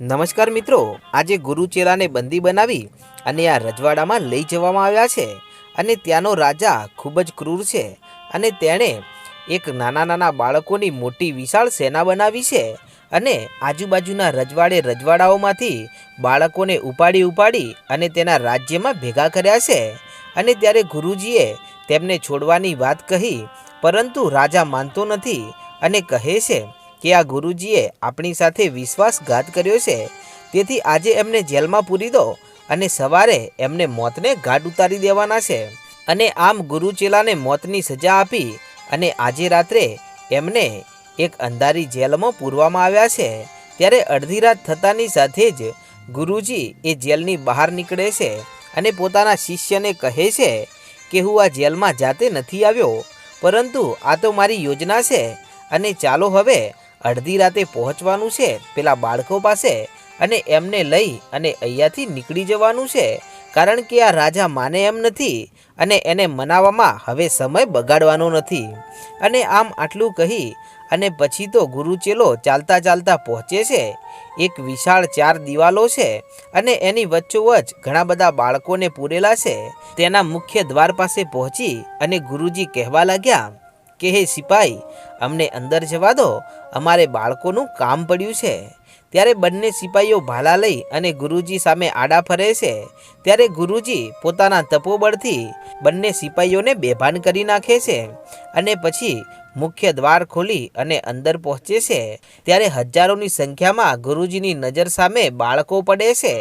નમસ્કાર મિત્રો, આજે ગુરુચેરાને બંદી બનાવી અને આ રજવાડામાં લઈ જવામાં આવ્યા છે અને ત્યાંનો રાજા ખૂબ જ ક્રૂર છે અને તેણે એક નાના નાના બાળકોની મોટી વિશાળ સેના બનાવી છે અને આજુબાજુના રજવાડે રજવાડાઓમાંથી બાળકોને ઉપાડી ઉપાડી અને તેના રાજ્યમાં ભેગા કર્યા છે અને ત્યારે ગુરુજીએ તેમને છોડવાની વાત કહી, પરંતુ રાજા માનતો નથી અને કહે છે કે આ ગુરુજીએ આપણી સાથે વિશ્વાસઘાત કર્યો છે. તેથી આજે એમને જેલમાં પૂરી દો અને સવારે એમને મોતને ઘાટ ઉતારી દેવાના છે. અને આમ ગુરુ ચેલાને મોતની સજા આપી અને આજે રાત્રે એમને એક અંધારી જેલમાં પૂરવામાં આવ્યા છે. ત્યારે અડધી રાત થતાની સાથે જ ગુરુજી એ જેલની બહાર નીકળે છે અને પોતાના શિષ્યને કહે છે કે હું આ જેલમાં જાતે નથી આવ્યો, પરંતુ આ તો મારી યોજના છે અને ચાલો હવે અડધી રાતે પહોંચવાનું છે, પેલા બાળકો પાસે અને એમને લઈ અને અહીંયાથી નીકળી જવાનું છે, કારણ કે આ રાજા માને એમ નથી અને એને મનાવવામાં હવે સમય બગાડવાનો નથી. અને આમ આટલું કહી અને પછી તો ગુરુચેલો ચાલતા ચાલતા પહોંચે છે, એક વિશાળ ચાર દિવાલો છે અને એની વચ્ચોવચ્ચ ઘણા બધા બાળકોને પૂરેલા છે. તેના મુખ્ય દ્વાર પાસે પહોંચી અને ગુરુજી કહેવા લાગ્યા કે હે સિપાઈ, અમને અંદર જવા દો. અમારે બાળકોનું કામ પડ્યું છે. ત્યારે બંને સિપાઈઓ ભાલા લઈ અને ગુરુજી સામે આડા ફરે છે. ત્યારે ગુરુજી પોતાના તપોબળથી બંને સિપાઈઓને બેભાન કરી નાખે છે અને પછી મુખ્ય દ્વાર ખોલી અને અંદર પહોંચે છે. ત્યારે હજારોની સંખ્યામાં ગુરુજીની નજર સામે બાળકો પડે છે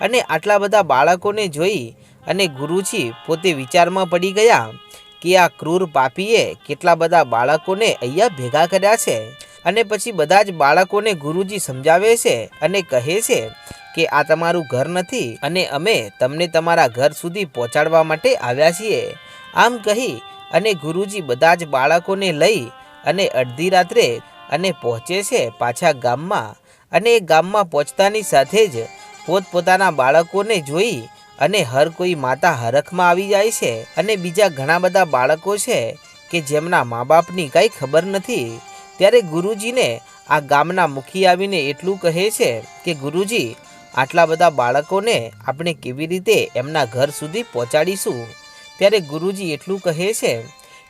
અને આટલા બધા બાળકોને જોઈ અને ગુરુજી પોતે વિચારમાં પડી ગયા. કે આ ક્રૂર પાપીએ કેટલા બધા બાળકોને અહીંયા ભેગા કર્યા છે? અને પછી બધા જ બાળકોને ગુરુજી સમજાવે છે અને કહે છે કે આ તમારું ઘર નથી અને અમે તમને તમારા ઘર સુધી પહોંચાડવા માટે આવ્યા છીએ. આમ કહી અને ગુરુજી બધા જ બાળકોને લઈ અને અડધી રાત્રે અને પહોંચે છે પાછા ગામમાં. અને એ ગામમાં પહોંચતાની સાથે જ પોતપોતાના બાળકોને જોઈ અને હર કોઈ માતા હરખમાં આવી જાય છે અને બીજા ઘણા બધા બાળકો છે કે જેમના મા બાપની કાંઈ ખબર નથી. ત્યારે ગુરુજીને આ ગામના મુખી આવીને એટલું કહે છે કે, ગુરુજી, આટલા બધા બાળકોને આપણે કેવી રીતે એમના ઘર સુધી પહોંચાડીશું? ત્યારે ગુરુજી એટલું કહે છે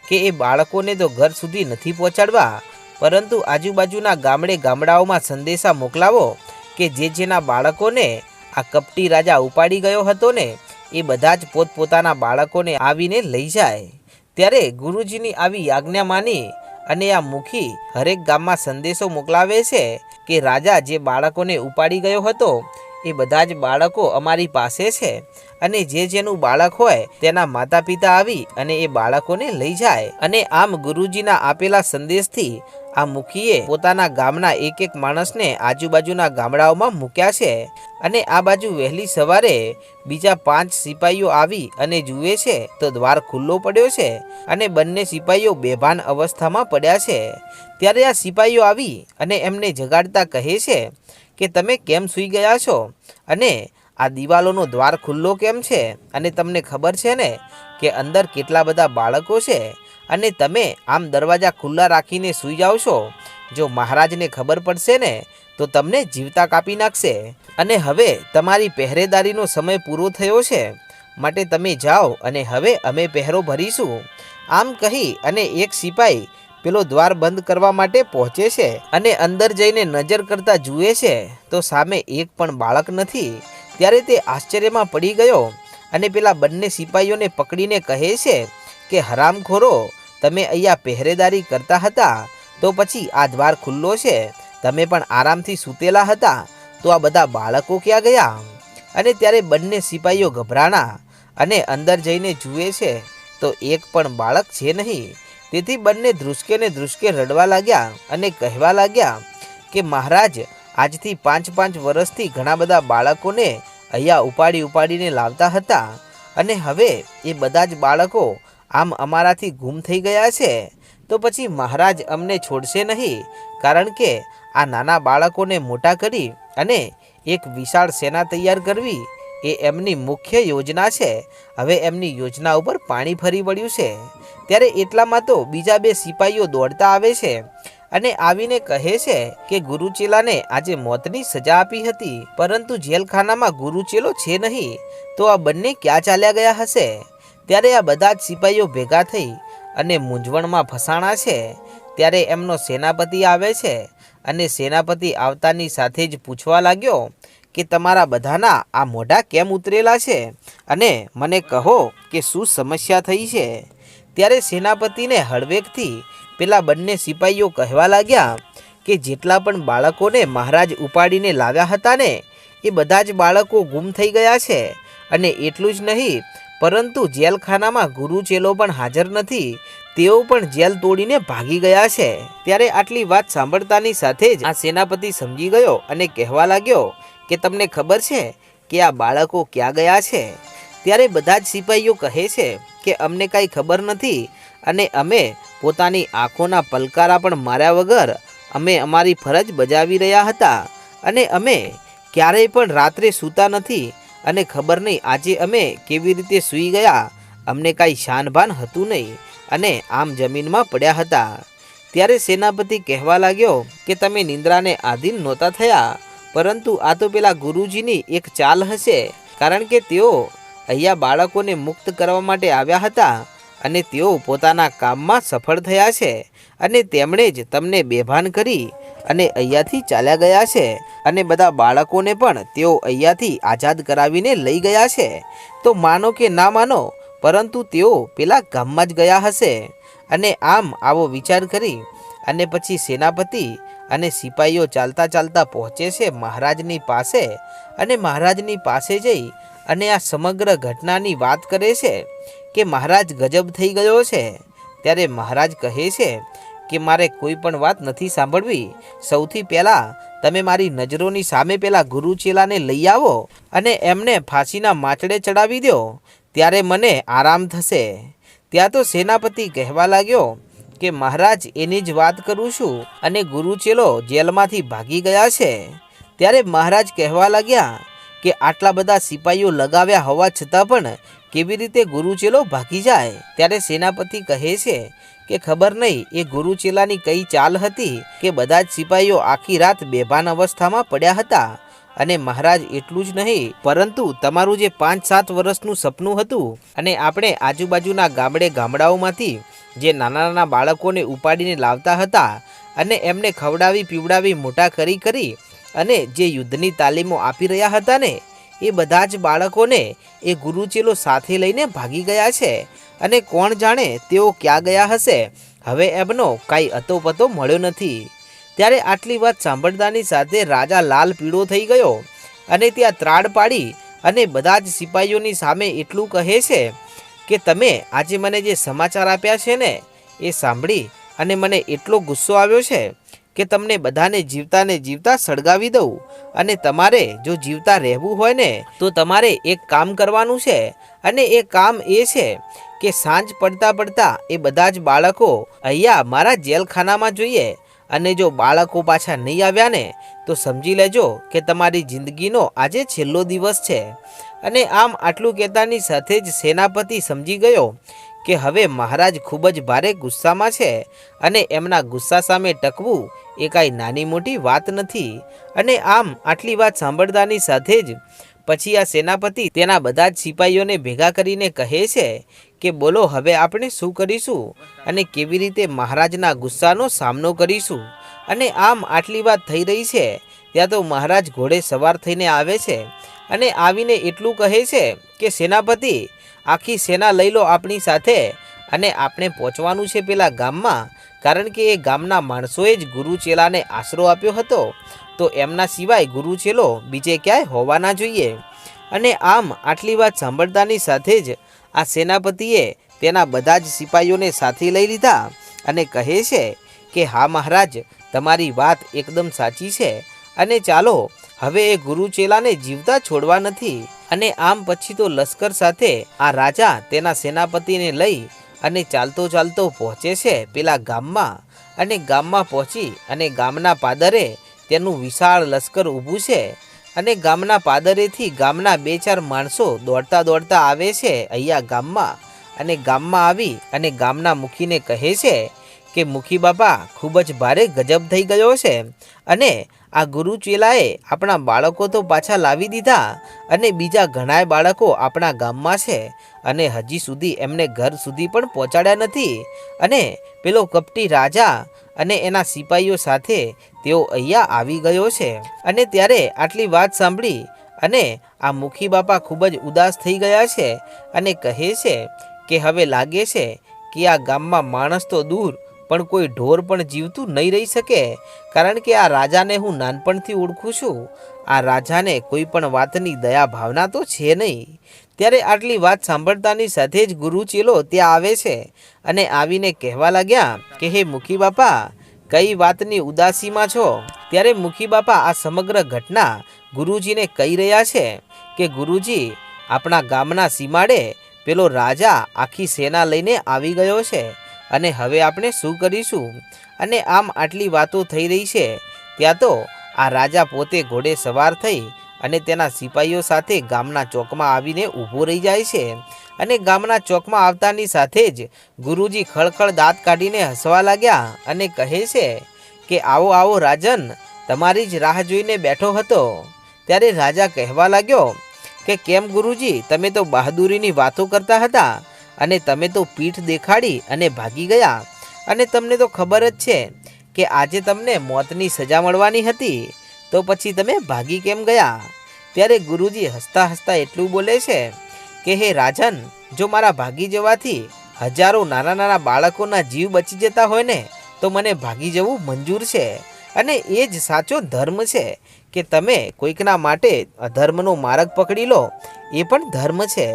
કે, એ બાળકોને તો ઘર સુધી નથી પહોંચાડવા, પરંતુ આજુબાજુના ગામડે ગામડાઓમાં સંદેશા મોકલાવો કે જે જેના બાળકોને આ કપટી રાજા ઉપાડી ગયો હતો ને, એ બધા જ પોતપોતાના બાળકોને આવીને લઈ જાય. ત્યારે ગુરુજીની આવી આજ્ઞા માની અને આ મુખી હરેક ગામમાં સંદેશો મોકલાવે છે કે રાજા જે બાળકોને ઉપાડી ગયો હતો એ બધા જ બાળકો અમારી પાસે છે. અને જે જેનું બાળક હોય, તેના માતા પિતા આવી અને એ બાળકોને લઈ જાય. અને આમ ગુરુજીના આપેલા સંદેશથી આ મુખીએ પોતાના ગામના એક એક માણસને આજુબાજુના ગામડાઓમાં મૂક્યા છે. અને આ બાજુ વહેલી સવારે બીજા પાંચ સિપાહીઓ આવી અને જુએ છે તો દ્વાર ખુલ્લો પડ્યો છે અને બંને સિપાહીઓ બેભાન અવસ્થામાં પડ્યા છે. ત્યારે આ સિપાહીઓ આવી અને એમને જગાડતા કહે છે કે તમે કેમ સૂઈ ગયા છો? અને આ દિવાલોનો દ્વાર ખુલ્લો કેમ છે? અને તમને ખબર છે ને કે અંદર કેટલા બધા બાળકો છે? અને તમે આમ દરવાજા ખુલ્લા રાખીને સૂઈ જાઓ છો? જો મહારાજને ખબર પડશે ને, તો તમને જીવતા કાપી નાખશે. અને હવે તમારી પહેરેદારીનો સમય પૂરો થયો છે. માટે તમે જાઓ અને હવે અમે પહેરો ભરીશું. આમ કહી અને એક સિપાઈ પેલો દ્વાર બંધ કરવા માટે પહોંચે છે અને અંદર જઈને નજર કરતા જુએ છે, તો સામે એક પણ બાળક નથી. ત્યારે તે આશ્ચર્યમાં પડી ગયો અને પેલા બંને સિપાહીઓને પકડીને કહે છે કે, હરામખોરો, તમે અહીંયા પહેરેદારી કરતા હતા, તો પછી આ દ્વાર ખુલ્લો છે. તમે પણ આરામથી સૂતેલા હતા, તો આ બધા બાળકો ક્યાં ગયા? અને ત્યારે બંને સિપાહીઓ ગભરાણા અને અંદર જઈને જુએ છે, તો એક પણ બાળક છે નહીં. તેથી બંને ધ્રુસકે ને ધ્રુસકે રડવા લાગ્યા અને કહેવા લાગ્યા કે, મહારાજ, આજથી પાંચ પાંચ વર્ષથી ઘણા બધા બાળકોને અહીંયા ઉપાડી ઉપાડીને લાવતા હતા અને હવે એ બધા જ બાળકો આમ અમારાથી ગુમ થઈ ગયા છે. તો પછી મહારાજ અમને છોડશે નહીં, કારણ કે આ નાના બાળકોને મોટા કરી અને એક વિશાળ સેના તૈયાર કરવી એ એમની મુખ્ય યોજના છે. હવે એમની યોજના ઉપર પાણી ફરી વળ્યું છે. ત્યારે એટલામાં તો બીજા બે સિપાહીઓ દોડતા આવે છે અને આવીને કહે છે કે ગુરુચેલાને આજે મોતની સજા આપી હતી, પરંતુ જેલખાનામાં ગુરુચેલો છે નહીં. તો આ બંને ક્યાં ચાલ્યા ગયા હશે? ત્યારે આ બધા જ સિપાહીઓ ભેગા થઈ અને મૂંઝવણમાં ફસાણા છે. ત્યારે એમનો સેનાપતિ આવે છે અને સેનાપતિ આવતાની સાથે જ પૂછવા લાગ્યો કે તમારા બધાના આ મોઢા કેમ ઉતરેલા છે? અને મને કહો કે શું સમસ્યા થઈ છે? ત્યારે સેનાપતિને હળવેકથી પેલા બંને સિપાહીઓ કહેવા લાગ્યા કે જેટલા પણ બાળકોને મહારાજ ઉપાડીને લાવ્યા હતા ને, એ બધા જ બાળકો ગુમ થઈ ગયા છે. અને એટલું જ નહીં, પરંતુ જેલખાનામાં ગુરુચેલો પણ હાજર નથી, તેઓ પણ જેલ તોડીને ભાગી ગયા છે. ત્યારે આટલી વાત સાંભળતાની સાથે જ આ સેનાપતિ સમજી ગયો અને કહેવા લાગ્યો કે તમને ખબર છે કે આ બાળકો ક્યાં ગયા છે? ત્યારે બધા જ સિપાહીઓ કહે છે કે અમને કાંઈ ખબર નથી અને અમે પોતાની આંખોના પલકારા પણ માર્યા વગર અમે અમારી ફરજ બજાવી રહ્યા હતા અને અમે ક્યારેય પણ રાત્રે સૂતા નથી અને ખબર નહીં આજે અમે કેવી રીતે સૂઈ ગયા. અમને કાંઈ શાનભાન હતું નહીં અને આમ જમીનમાં પડ્યા હતા. ત્યારે સેનાપતિ કહેવા લાગ્યો કે તમે નિંદ્રાને આધીન નહોતા થયા. પરંતુ આ તો પેલા ગુરુજીની એક ચાલ હશે, કારણ કે તેઓ અહીંયા બાળકોને મુક્ત કરવા માટે આવ્યા હતા અને તેઓ પોતાના કામમાં સફળ થયા છે અને તેમણે જ તમને બેભાન કરી અને અહીંયાથી ચાલ્યા ગયા છે અને બધા બાળકોને પણ તેઓ અહીંયાથી આઝાદ કરાવીને લઈ ગયા છે. તો માનો કે ના માનો, પરંતુ તેઓ પેલા ગામમાં જ ગયા હશે અને આમ આવો વિચાર કરી અને પછી સેનાપતિ અને સિપાહીઓ ચાલતા ચાલતા પહોંચે છે મહારાજની પાસે અને મહારાજની પાસે જઈ અને આ સમગ્ર ઘટનાની વાત કરે છે કે મહારાજ ગજબ થઈ ગયો છે. ત્યારે મહારાજ કહે છે કે મારે કોઈ પણ વાત નથી સાંભળવી. સૌથી પહેલાં તમે મારી નજરોની સામે પેલા ગુરુચેલાને લઈ આવો અને એમને ફાંસીના માચડે ચડાવી દો. ત્યારે મને આરામ થશે. ત્યાં તો સેનાપતિ કહેવા લાગ્યો કે મહારાજ એની જ વાત કરું છું અને ગુરુચેલો જેલમાંથી ભાગી ગયા છે. ત્યારે મહારાજ કહેવા લાગ્યા કે આટલા બધા સિપાહીઓ લગાવ્યા હોવા છતાં પણ કેવી રીતે ગુરુચેલો ભાગી જાય? ત્યારે સેનાપતિ કહે છે કે ખબર નહીં, એ ગુરુચેલાની કઈ ચાલ હતી કે બધા જ સિપાહીઓ આખી રાત બેભાન અવસ્થામાં પડ્યા હતા અને મહારાજ એટલું જ નહીં, પરંતુ તમારું જે પાંચ સાત વર્ષનું સપનું હતું અને આપણે આજુબાજુના ગામડે ગામડાઓમાંથી જે નાના નાના બાળકોને ઉપાડીને લાવતા હતા અને એમને ખવડાવી, પીવડાવી, મોટા કરી કરી અને જે યુદ્ધની તાલીમો આપી રહ્યા હતા ને, એ બધા જ બાળકોને એ ગુરુચેલો સાથે લઈને ભાગી ગયા છે. અને કોણ જાણે તેઓ ક્યાં ગયા હશે? હવે એમનો કાંઈ અતોપતો મળ્યો નથી. ત્યારે આટલી વાત સાંભળતાની સાથે રાજા લાલ પીળો થઈ ગયો અને ત્યાં ત્રાડ પાડી અને બધા જ સિપાહીઓની સામે એટલું કહે છે કે તમે આજે મને જે સમાચાર આપ્યા છે ને, એ સાંભળી અને મને એટલો ગુસ્સો આવ્યો છે કે તમને બધાને જીવતાને જીવતા સળગાવી દઉં અને તમારે જો જીવતા રહેવું હોય ને, તો તમારે એક કામ કરવાનું છે અને એ કામ એ છે કે સાંજ પડતા પડતા એ બધા જ બાળકો અહીંયા મારા જેલખાનામાં જોઈએ અને જો બાળકો પાછા નહીં આવ્યા ને, તો સમજી લેજો કે તમારી જિંદગીનો આજે છેલ્લો દિવસ છે. અને આમ આટલું કહેતાની સાથે જ સેનાપતિ સમજી ગયો કે હવે મહારાજ ખૂબ જ ભારે ગુસ્સામાં છે અને એમના ગુસ્સા સામે ટકવું એ કાંઈ નાની મોટી વાત નથી. અને આમ આટલી વાત સાંભળતાની સાથે જ પછી આ સેનાપતિ તેના બધા જ સિપાહીઓને ભેગા કરીને કહે છે કે બોલો, હવે આપણે શું કરીશું અને કેવી રીતે મહારાજના ગુસ્સાનો સામનો કરીશું? અને આમ આટલી વાત થઈ રહી છે, ત્યાં તો મહારાજ ઘોડે સવાર થઈને આવે છે અને આવીને એટલું કહે છે કે, સેનાપતિ, આખી સેના લઈ લો આપણી સાથે અને આપણે પહોંચવાનું છે પેલા ગામમાં કારણ કે એ ગામના માણસોએ જ ગુરુચેલાને આશરો આપ્યો હતો, તો એમના સિવાય ગુરુચેલો બીજે ક્યાંય હોવા ના જોઈએ. અને આમ આટલી વાત સાંભળતાની સાથે જ આ સેનાપતિએ તેના બધા જ સિપાહીઓને સાથે લઈ લીધા અને કહે છે કે, હા મહારાજ, તમારી વાત એકદમ સાચી છે. અને ચાલો, હવે એ ગુરુચેલાને જીવતા છોડવા નથી. અને આમ પછી તો લશ્કર સાથે આ રાજા તેના સેનાપતિને લઈ અને ચાલતો ચાલતો પહોંચે છે પેલા ગામમાં. અને ગામમાં પહોંચી અને ગામના પાદરે તેનું વિશાળ લશ્કર ઊભું છે. અને ગામના પાદરેથી ગામના બે ચાર માણસો દોડતા દોડતા આવે છે અહીંયા ગામમાં. અને ગામમાં આવી અને ગામના મુખીને કહે છે કે, મુખી બાપા, ખૂબ જ ભારે ગજબ થઈ ગયો છે. અને આ ગુરુ ચેલાએ આપણા બાળકો તો પાછા લાવી દીધા અને બીજા ઘણાય બાળકો આપણા ગામમાં છે અને હજી સુધી એમને ઘર સુધી પણ પહોંચાડ્યા નથી અને પેલો કપટી રાજા અને એના સિપાહીઓ સાથે તેઓ અહીંયા આવી ગયો છે. અને ત્યારે આટલી વાત સાંભળી અને આ મુખી બાપા ખૂબ જ ઉદાસ થઈ ગયા છે અને કહે છે કે હવે લાગે છે કે આ ગામમાં માણસ તો દૂર પણ કોઈ ઢોર પણ જીવતું નહીં રહી શકે, કારણ કે આ રાજાને હું નાનપણથી ઓળખું છું. આ રાજાને કોઈ પણ વાતની દયા ભાવના તો છે નહીં. ત્યારે આટલી વાત સાંભળતાની સાથે જ ગુરુ ચેલો ત્યાં આવે છે અને આવીને કહેવા લાગ્યા કે, હે મુખી બાપા, કઈ વાતની ઉદાસીમાં છો? ત્યારે મુખી બાપા આ સમગ્ર ઘટના ગુરુજીને કહી રહ્યા છે કે, ગુરુજી, આપણા ગામના સીમાડે પેલો રાજા આખી સેના લઈને આવી ગયો છે. અને હવે આપણે શું કરીશું? અને આમ આટલી વાતો થઈ રહી છે, ત્યાં તો આ રાજા પોતે ઘોડે સવાર થઈ અને તેના સિપાહીઓ સાથે ગામના ચોકમાં આવીને ઊભો રહી જાય છે અને ગામના ચોકમાં આવતાની સાથે જ ગુરુજી ખળખળ દાંત કાઢીને હસવા લાગ્યા અને કહે છે કે, આવો આવો રાજન, તમારી જ રાહ જોઈને બેઠો હતો. ત્યારે રાજા કહેવા લાગ્યો કે, કેમ ગુરુજી, તમે તો બહાદુરીની વાતો કરતા હતા અને તમે તો પીઠ દેખાડી અને ભાગી ગયા. અને તમને તો ખબર જ છે કે આજે તમને મોતની સજા મળવાની હતી. તો પછી તમે ભાગી કેમ ગયા? ત્યારે ગુરુજી હસતા હસતા એટલું બોલે છે કે, હે રાજન, જો મારા ભાગી જવાથી હજારો નાના નાના બાળકોના જીવ બચી જતા હોય ને, તો મને ભાગી જવું મંજૂર છે. અને એ જ સાચો ધર્મ છે કે તમે કોઈકના માટે અધર્મનો માર્ગ પકડી લો. એ પણ ધર્મ છે.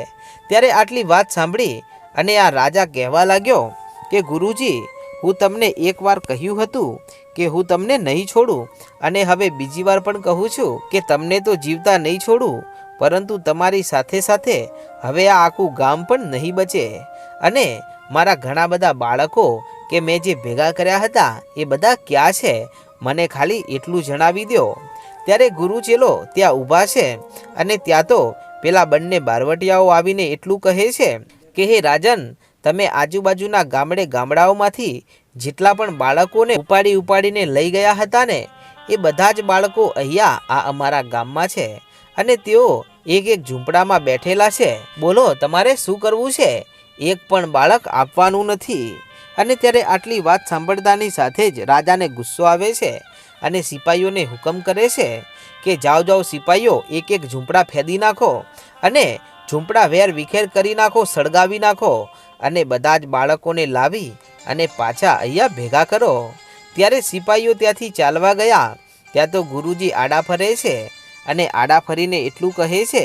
ત્યારે આટલી વાત સાંભળી અને આ રાજા કહેવા લાગ્યો કે, ગુરુજી, હું તમને એકવાર કહ્યું હતું કે હું તમને નહીં છોડું અને હવે બીજી વાર પણ કહું છું કે, તમને તો જીવતા નહીં છોડું, પરંતુ તમારી સાથે સાથે હવે આ આખું ગામ પણ નહીં બચે. અને મારા ઘણા બધા બાળકો કે મેં જે ભેગા કર્યા હતા એ બધા ક્યાં છે? મને ખાલી એટલું જણાવી દો ત્યારે ગુરુ ચેલો ત્યાં ઊભા છે અને ત્યાં તો પેલા બંને બારવટિયાઓ આવીને એટલું કહે છે કે હે રાજન, તમે આજુબાજુના ગામડે ગામડાઓમાંથી જેટલા પણ બાળકોને ઉપાડી ઉપાડીને લઈ ગયા હતા ને એ બધા જ બાળકો અહીંયા આ અમારા ગામમાં છે અને તેઓ એક એક ઝૂંપડામાં બેઠેલા છે. બોલો, તમારે શું કરવું છે? એક પણ બાળક આપવાનું નથી. અને ત્યારે આટલી વાત સાંભળતાની સાથે જ રાજાને ગુસ્સો આવે છે અને સિપાહીઓને હુકમ કરે છે કે જાઓ જાઓ સિપાહીઓ એક એક ઝૂંપડા ફેદી નાખો અને ઝૂંપડા વેર વિખેર કરી નાખો, સળગાવી નાખો અને બધા જ બાળકોને લાવી અને પાછા અહીંયા ભેગા કરો. ત્યારે સિપાહીઓ ત્યાંથી ચાલવા ગયા. ત્યાં તો ગુરુજી આડા ફરે છે અને આડા ફરીને એટલું કહે છે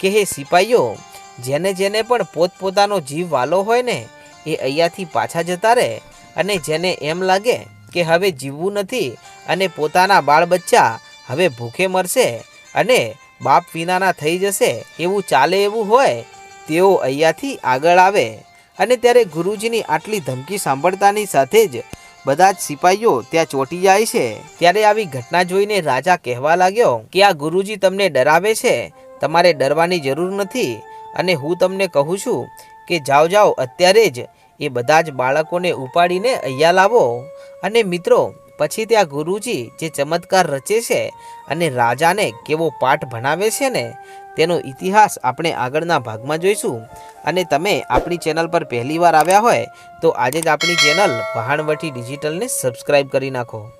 કે, હે સિપાહીઓ જેને જેને પણ પોતપોતાનો જીવ વાલો હોય ને, એ અહીંયાથી પાછા જતા રહે અને જેને એમ લાગે કે હવે જીવવું નથી અને પોતાના બાળ બચ્ચા હવે ભૂખે મરશે અને બાપ વિનાના થઈ જશે, એવું ચાલે એવું હોય, તેઓ અહીંયાથી આગળ આવે. અને ત્યારે ગુરુજીની આટલી ધમકી સાંભળતાની સાથે જ બધા જ સિપાહીઓ ત્યાં ચોંટી જાય છે. ત્યારે આવી ઘટના જોઈને રાજા કહેવા લાગ્યો કે, આ ગુરુજી તમને ડરાવે છે? તમારે ડરવાની જરૂર નથી. અને હું તમને કહું છું કે, જાઓ જાઓ, અત્યારે જ એ બધા જ બાળકોને ઉપાડીને અહીંયા લાવો. અને મિત્રો પછી ત્યાં ગુરુજી જે ચમત્કાર રચે છે અને રાજાને કેવો પાઠ ભણાવે છે ને, તેનો ઇતિહાસ આપણે આગળના ભાગમાં જોઈશું. અને તમે આપણી ચેનલ પર પહેલીવાર આવ્યા હોય, તો આજે જ આપણી ચેનલ વહાણવટી ડિજિટલને સબસ્ક્રાઈબ કરી નાખો.